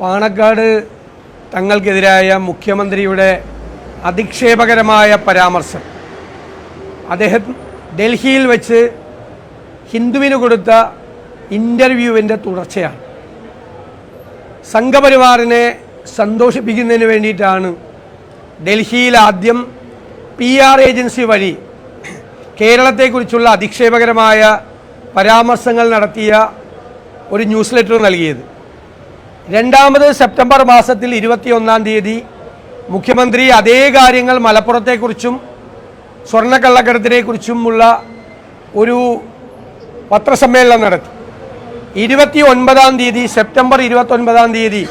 പാണക്കാട് തങ്ങൾക്കെതിരായ മുഖ്യമന്ത്രിയുടെ അധിക്ഷേപകരമായ പരാമർശം. അദ്ദേഹം ഡൽഹിയിൽ വെച്ച് ഹിന്ദുവിന് കൊടുത്ത ഇന്റർവ്യൂവിന്റെ തുടർച്ചയാണ്. സംഘപരിവാറിനെ സന്തോഷിപ്പിക്കുന്നതിന് വേണ്ടിയിട്ടാണ് ഡൽഹിയിൽ ആദ്യം പി ആർ ഏജൻസി വഴി കേരളത്തെക്കുറിച്ചുള്ള അധിക്ഷേപകരമായ പരാമർശങ്ങൾ നടത്തിയ ഒരു ന്യൂസ് ലെറ്റർ നൽകിയത്. രണ്ടാമത് സെപ്റ്റംബർ മാസത്തിൽ ഇരുപത്തിയൊന്നാം തീയതി മുഖ്യമന്ത്രി അതേ കാര്യങ്ങൾ മലപ്പുറത്തെക്കുറിച്ചും സ്വർണക്കള്ളക്കടത്തിനെക്കുറിച്ചുമുള്ള ഒരു പത്രസമ്മേളനം നടത്തി. ഇരുപത്തി ഒൻപതാം തീയതി സെപ്റ്റംബർ ഇരുപത്തൊൻപതാം തീയതി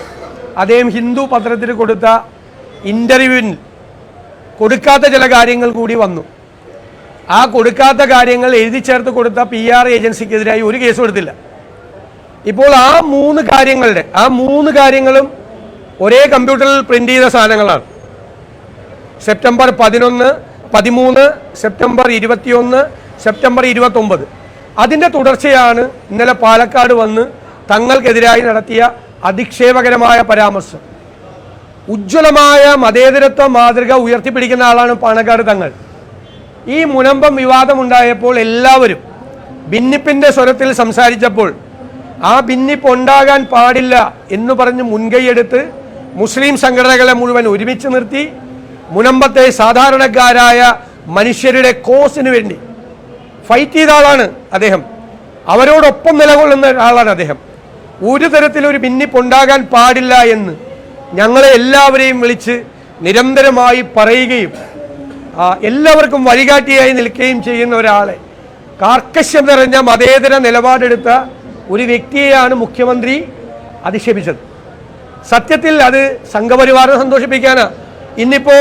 അദ്ദേഹം ഹിന്ദു പത്രത്തിൽ കൊടുത്ത ഇന്റർവ്യൂവിൽ കൊടുക്കാത്ത ചില കാര്യങ്ങൾ കൂടി വന്നു. ആ കൊടുക്കാത്ത കാര്യങ്ങൾ എഴുതി ചേർത്ത് കൊടുത്ത പി ആർ ഏജൻസിക്കെതിരായി ഒരു കേസും എടുത്തില്ല. ഇപ്പോൾ ആ മൂന്ന് കാര്യങ്ങളുടെ ആ മൂന്ന് കാര്യങ്ങളും ഒരേ കമ്പ്യൂട്ടറിൽ പ്രിന്റ് ചെയ്ത സാധനങ്ങളാണ്. സെപ്റ്റംബർ പതിനൊന്ന് പതിമൂന്ന് സെപ്റ്റംബർ ഇരുപത്തിയൊന്ന് സെപ്റ്റംബർ ഇരുപത്തൊമ്പത്. അതിന്റെ തുടർച്ചയാണ് ഇന്നലെ പാലക്കാട് വന്ന് തങ്ങൾക്കെതിരായി നടത്തിയ അധിക്ഷേപകരമായ പരാമർശം. ഉജ്ജ്വലമായ മതേതരത്വ മാതൃക ഉയർത്തിപ്പിടിക്കുന്ന ആളാണ് പാണക്കാട് തങ്ങൾ. ഈ മുനമ്പം വിവാദമുണ്ടായപ്പോൾ എല്ലാവരും ഭിന്നിപ്പിന്റെ സ്വരത്തിൽ സംസാരിച്ചപ്പോൾ ആ ഭിന്നിപ്പ് ഉണ്ടാകാൻ പാടില്ല എന്ന് പറഞ്ഞ് മുൻകൈയെടുത്ത് മുസ്ലിം സംഘടനകളെ മുഴുവൻ ഒരുമിച്ച് നിർത്തി മുനമ്പത്തെ സാധാരണക്കാരായ മനുഷ്യരുടെ കോസിന് വേണ്ടി ഫൈറ്റ് ചെയ്ത ആളാണ് അദ്ദേഹം. അവരോടൊപ്പം നിലകൊള്ളുന്ന ആളാണ് അദ്ദേഹം. ഒരു തരത്തിലൊരു ഭിന്നിപ്പ് ഉണ്ടാകാൻ പാടില്ല എന്ന് ഞങ്ങളെ എല്ലാവരെയും വിളിച്ച് നിരന്തരമായി പറയുകയും എല്ലാവർക്കും വഴികാട്ടിയായി നിൽക്കുകയും ചെയ്യുന്ന ഒരാളെ കാർക്കശ്യം നിറഞ്ഞ മതേതര നിലപാടെടുത്ത ഒരു വ്യക്തിയെയാണ് മുഖ്യമന്ത്രി അധിക്ഷേപിച്ചത്. സത്യത്തിൽ അത് സംഘപരിവാറിനെ സന്തോഷിപ്പിക്കാനാണ് ഇന്നിപ്പോ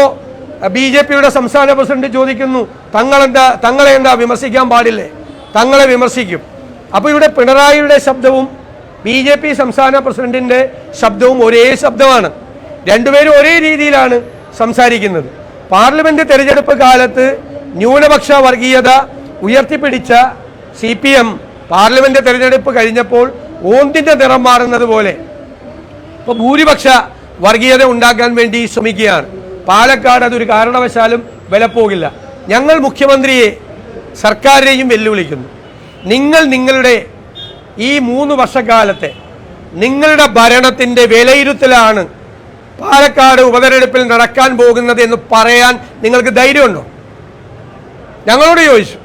ബി ജെ പിയുടെ സംസ്ഥാന പ്രസിഡന്റ് ചോദിക്കുന്നു തങ്ങളെന്താ തങ്ങളെ എന്താ വിമർശിക്കാൻ പാടില്ലേ? തങ്ങളെ വിമർശിക്കും. അപ്പോൾ ഇവിടെ പിണറായിയുടെ ശബ്ദവും ബി ജെ പി സംസ്ഥാന പ്രസിഡന്റിന്റെ ശബ്ദവും ഒരേ ശബ്ദമാണ്. രണ്ടുപേരും ഒരേ രീതിയിലാണ് സംസാരിക്കുന്നത്. പാർലമെന്റ് തെരഞ്ഞെടുപ്പ് കാലത്ത് ന്യൂനപക്ഷ വർഗീയത ഉയർത്തിപ്പിടിച്ച സി പി എം പാർലമെന്റ് തെരഞ്ഞെടുപ്പ് കഴിഞ്ഞപ്പോൾ ഓന്തിന്റെ നിറം മാറുന്നത് പോലെ. ഇപ്പൊ ഭൂരിപക്ഷ വർഗീയത ഉണ്ടാക്കാൻ വേണ്ടി ശ്രമിക്കുകയാണ്. പാലക്കാട് അതൊരു കാരണവശാലും വിലപ്പോകില്ല. ഞങ്ങൾ മുഖ്യമന്ത്രിയെ സർക്കാരിനെയും വെല്ലുവിളിക്കുന്നു. നിങ്ങൾ നിങ്ങളുടെ ഈ മൂന്ന് വർഷക്കാലത്തെ നിങ്ങളുടെ ഭരണത്തിന്റെ വിലയിരുത്തലാണ് പാലക്കാട് ഉപതെരഞ്ഞെടുപ്പിൽ നടക്കാൻ പോകുന്നത് എന്ന് പറയാൻ നിങ്ങൾക്ക് ധൈര്യമുണ്ടോ? ഞങ്ങളോട് ചോദിച്ചു.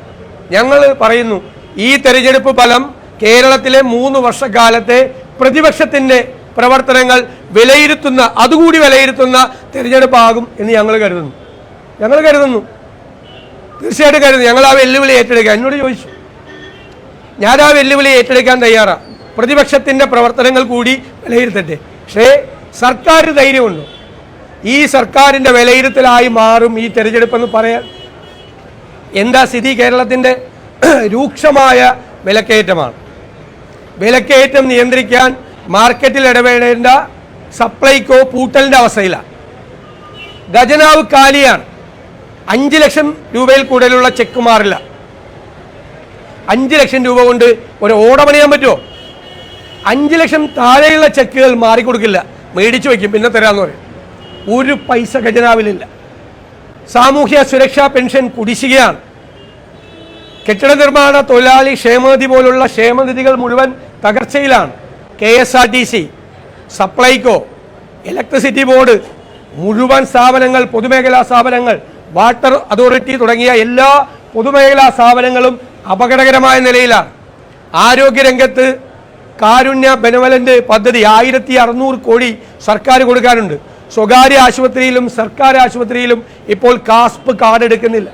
ഞങ്ങൾ പറയുന്നു ഈ തെരഞ്ഞെടുപ്പ് ഫലം കേരളത്തിലെ മൂന്ന് വർഷക്കാലത്തെ പ്രതിപക്ഷത്തിന്റെ പ്രവർത്തനങ്ങൾ വിലയിരുത്തുന്ന അതുകൂടി വിലയിരുത്തുന്ന തിരഞ്ഞെടുപ്പാകും എന്ന് ഞങ്ങൾ കരുതുന്നു. ഞങ്ങൾ കരുതുന്നു. തീർച്ചയായിട്ടും കരുതുന്നു. ഞങ്ങൾ ആ വെല്ലുവിളി ഏറ്റെടുക്കുക എന്നോട് ചോദിച്ചു. ഞാൻ ആ വെല്ലുവിളി ഏറ്റെടുക്കാൻ തയ്യാറാണ് പ്രതിപക്ഷത്തിന്റെ പ്രവർത്തനങ്ങൾ കൂടി വിലയിരുത്തട്ടെ. പക്ഷേ സർക്കാർ ധൈര്യമുണ്ടോ? ഈ സർക്കാരിന്റെ വിലയിരുത്തലായി മാറും ഈ തെരഞ്ഞെടുപ്പെന്ന് പറയാൻ. എന്താ സ്ഥിതി കേരളത്തിന്റെ? രൂക്ഷമായ വിലക്കയറ്റമാണ്. വിലക്കയറ്റം നിയന്ത്രിക്കാൻ മാർക്കറ്റിൽ ഇടപെടേണ്ട സപ്ലൈക്കോ പൂട്ടലിന്റെ അവസ്ഥയിലാണ് ഖജനാവ് കാലിയാണ്. അഞ്ച് ലക്ഷം രൂപയിൽ കൂടുതലുള്ള ചെക്ക് മാറില്ല. അഞ്ച് ലക്ഷം രൂപ കൊണ്ട് ഒരു ഓട പണിയാൻ പറ്റുമോ? അഞ്ച് ലക്ഷം താഴെയുള്ള ചെക്കുകൾ മാറിക്കൊടുക്കില്ല. മേടിച്ചു വയ്ക്കും പിന്നെ തരാമെന്ന് പറയും. ഒരു പൈസ ഖജനാവിലില്ല. സാമൂഹ്യ സുരക്ഷാ പെൻഷൻ കുടിശ്ശികയാണ്. കെട്ടിട നിർമ്മാണ തൊഴിലാളി ക്ഷേമനിധി പോലുള്ള ക്ഷേമനിധികൾ മുഴുവൻ തകർച്ചയിലാണ്. K S R T C Supplyco electricity board മുഴുവൻ സ്ഥാപനങ്ങൾ പൊതുമേഖലാ സ്ഥാപനങ്ങൾ വാട്ടർ അതോറിറ്റി തുടങ്ങിയ എല്ലാ പൊതുമേഖലാ സ്ഥാപനങ്ങളും അപകടകരമായ നിലയിലാണ്. ആരോഗ്യരംഗത്ത് കാരുണ്യ ബെനവലന്റ് പദ്ധതി ആയിരത്തി അറുന്നൂറ് കോടി സർക്കാർ കൊടുക്കാനുണ്ട്. സ്വകാര്യ ആശുപത്രിയിലും സർക്കാർ ആശുപത്രിയിലും ഇപ്പോൾ കാസ്പ് കാർഡ് എടുക്കുന്നില്ല.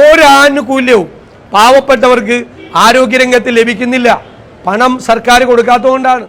ഒരാനുകൂല്യവും പാവപ്പെട്ടവർക്ക് ആരോഗ്യരംഗത്ത് ലഭിക്കുന്നില്ല. പണം സർക്കാർ കൊടുക്കാത്തതുകൊണ്ടാണ്.